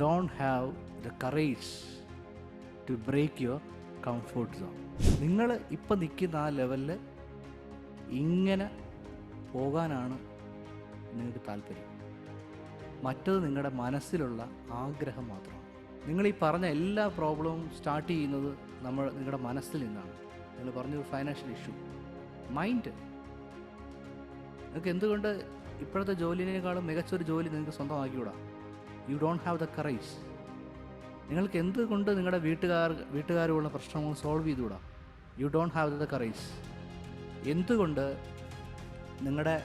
Don't have the courage to break your comfort zone നിങ്ങൾ ഇപ്പം നിൽക്കുന്ന ആ ലെവലിൽ ഇങ്ങനെ പോകാനാണ് നിങ്ങൾക്ക് താല്പര്യം. മറ്റത് നിങ്ങളുടെ മനസ്സിലുള്ള ആഗ്രഹം മാത്രമാണ്. നിങ്ങൾ ഈ പറഞ്ഞ എല്ലാ പ്രോബ്ലവും സ്റ്റാർട്ട് ചെയ്യുന്നത് നമ്മൾ നിങ്ങളുടെ മനസ്സിൽ നിന്നാണ്. നിങ്ങൾ പറഞ്ഞൊരു ഫൈനാൻഷ്യൽ ഇഷ്യൂ മൈൻഡ് നിങ്ങൾക്ക് എന്തുകൊണ്ട് ഇപ്പോഴത്തെ ജോലിനേക്കാളും മികച്ചൊരു ജോലി നിങ്ങൾക്ക് സ്വന്തമാക്കിക്കൂടാ? You don't have the courage നിങ്ങൾക്ക് എന്തുകൊണ്ട് നിങ്ങളുടെ വീട്ടുകാർ വീട്ടുകാരുള്ള പ്രശ്നങ്ങൾ solve ചെയ്തുകൂടാ? You don't have the courage എന്തുകൊണ്ട് നിങ്ങളുടെ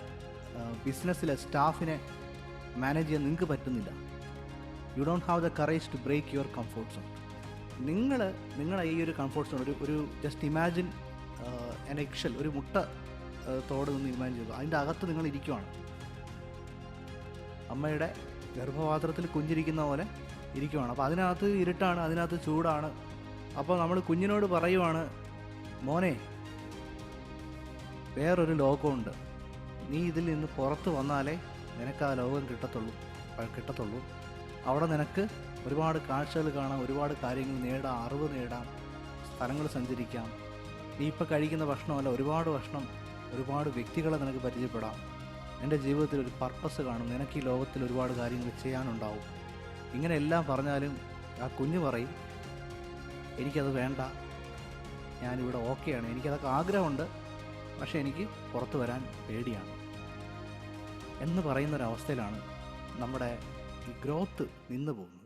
ബിസിനസ്സിലെ സ്റ്റാഫിനെ മാനേജ് ചെയ്യാൻ നിങ്ങൾക്ക് പറ്റുന്നില്ല? You don't have the courage to break your comfort zone നിങ്ങൾ നിങ്ങളുടെ ഈ ഒരു കംഫോർട്ട് സോൺ ഒരു ഒരു ജസ്റ്റ് ഇമാജിൻ എൻ എക്ഷൽ ഒരു മുട്ട തോട് നിന്ന് ഇമാജിൻ ചെയ്തു അതിന്റെ അകത്ത് നിങ്ങൾ ഇരിക്കുവാണ്. അമ്മയുടെ ഗർഭപാത്രത്തിൽ കുഞ്ഞിരിക്കുന്ന പോലെ ഇരിക്കുവാണ്. അപ്പോൾ അതിനകത്ത് ഇരുട്ടാണ് അതിനകത്ത് ചൂടാണ്. അപ്പോൾ നമ്മൾ കുഞ്ഞിനോട് പറയുവാണ് മോനെ വേറൊരു ലോകമുണ്ട്. നീ ഇതിൽ നിന്ന് പുറത്ത് വന്നാലേ നിനക്ക് ആ ലോകം കിട്ടത്തുള്ളൂ കിട്ടത്തുള്ളൂ. അവിടെ നിനക്ക് ഒരുപാട് കാഴ്ചകൾ കാണാം ഒരുപാട് കാര്യങ്ങൾ നേടാം അറിവ് നേടാം സ്ഥലങ്ങൾ സഞ്ചരിക്കാം. നീ ഇപ്പോൾ കഴിക്കുന്ന ഭക്ഷണമല്ല ഒരുപാട് ഭക്ഷണം ഒരുപാട് വ്യക്തികളെ നിനക്ക് പരിചയപ്പെടാം. എന്റെ ജീവിതത്തിൽ ഒരു പർപ്പസ് കാണും നിനക്ക് ഈ ലോകത്തിൽ ഒരുപാട് കാര്യങ്ങൾ ചെയ്യാനുണ്ടാവും. ഇങ്ങനെ എല്ലാം പറഞ്ഞാലും ആ കുഞ്ഞ് പറയും എനിക്കത് വേണ്ട. ഞാനിവിടെ ഓക്കെയാണ് എനിക്കതൊക്കെ ആഗ്രഹമുണ്ട്. പക്ഷേ എനിക്ക് പുറത്ത് വരാൻ പേടിയാണ്. എന്ന് പറയുന്നൊരവസ്ഥയിലാണ് നമ്മുടെ ഗ്രോത്ത് നിന്ന് പോകുന്നത്